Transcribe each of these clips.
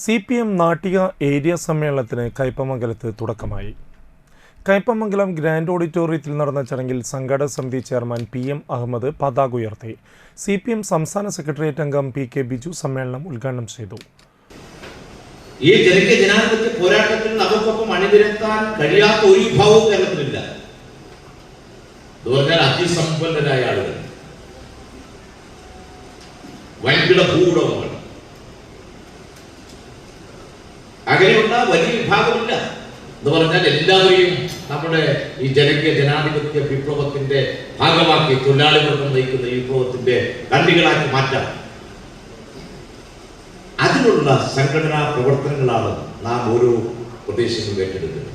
C P M Nattika area സമ്മേളനത്തിന് കയ്പമംഗലത്ത് തുടക്കമായി. കയ്പമംഗലം ഗ്രാൻഡ് ഓഡിറ്റോറിയത്തിൽ നടന്ന ചടങ്ങിൽ സംഘാടക സമിതി ചെയർമാൻ പി എം അഹമ്മദ് പതാക ഉയർത്തി. സി പി എം സംസ്ഥാന സെക്രട്ടേറിയറ്റ് അംഗം പി കെ ബിജു സമ്മേളനം ഉദ്ഘാടനം ചെയ്തു. ഈ ജനാധിപത്യ പോരാട്ടത്തിൽ നമുക്കൊപ്പം അണിനിരത്താൻ കഴിയാത്ത ഒരു വിഭാവവും കേരളത്തിലില്ല. അതിസമ്പന്നരായ ആളുകൾ. വൻകിട അങ്ങനെയുള്ള വലിയ വിഭാഗമില്ല. എന്ന് പറഞ്ഞാൽ എല്ലാവരെയും നമ്മുടെ ഈ ജനകീയ ജനാധിപത്യ വിപ്ലവത്തിന്റെ ഭാഗമാക്കി തൊഴിലാളി നയിക്കുന്ന വിപ്ലവത്തിന്റെ കണ്ണികളാക്കി മാറ്റാം. അതിനുള്ള സംഘടനാ പ്രവർത്തനങ്ങളാണ് നാം ഓരോ പ്രദേശങ്ങളും ഏറ്റെടുക്കുന്നത്.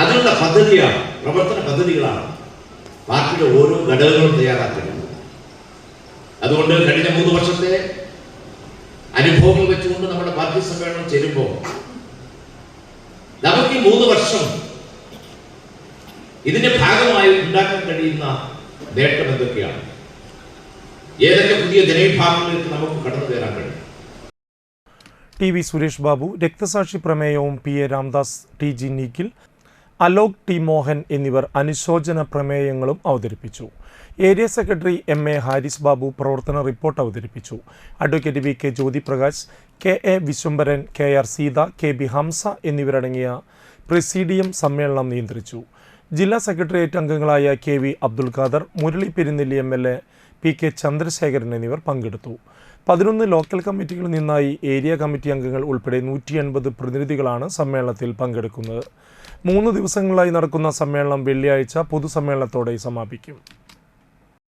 അതിനുള്ള പദ്ധതിയാണ് പ്രവർത്തന പദ്ധതികളാണ് പാർട്ടിയുടെ ഓരോ ഘടകങ്ങളും തയ്യാറാക്കുന്നത് അതുകൊണ്ട് കഴിഞ്ഞ മൂന്ന് വർഷത്തെ അനുഭവങ്ങൾ വെച്ചുകൊണ്ട് നമ്മുടെ പാർട്ടി സമ്മേളനം ചേരുമ്പോൾ നമുക്ക് ഈ മൂന്ന് വർഷം ഇതിന്റെ ഭാഗമായി ഉണ്ടാക്കാൻ കഴിയുന്ന നേട്ടം എന്തൊക്കെയാണ്? ഏതൊക്കെ പുതിയ ജനവിഭാഗങ്ങളിലേക്ക് നമുക്ക് കടന്നു കയറാൻ കഴിയും? ടി വി സുരേഷ് ബാബു രക്തസാക്ഷി പ്രമേയവും P A Ramdas T G നീക്കിൽ Alok T Mohan എന്നിവർ അനുശോചന പ്രമേയങ്ങളും അവതരിപ്പിച്ചു. Area secretary M A Haris Babu പ്രവർത്തന റിപ്പോർട്ട് അവതരിപ്പിച്ചു. Advocate V K Jyothiprakash K A Viswambharan K R Seetha K B Hamsa എന്നിവരടങ്ങിയ പ്രസിഡിയം സമ്മേളനം നിയന്ത്രിച്ചു. ജില്ലാ സെക്രട്ടേറിയറ്റ് അംഗങ്ങളായ K V Abdul Khader Murali Perunnelli M L A P K Chandrasekharan എന്നിവർ പങ്കെടുത്തു. പതിനൊന്ന് ലോക്കൽ കമ്മിറ്റികളിൽ നിന്നായി ഏരിയ കമ്മിറ്റി അംഗങ്ങൾ ഉൾപ്പെടെ നൂറ്റി എൺപത് പ്രതിനിധികളാണ് സമ്മേളനത്തിൽ പങ്കെടുക്കുന്നത്. മൂന്ന് ദിവസങ്ങളായി നടക്കുന്ന സമ്മേളനം വെള്ളിയാഴ്ച പൊതുസമ്മേളനത്തോടെ സമാപിക്കും.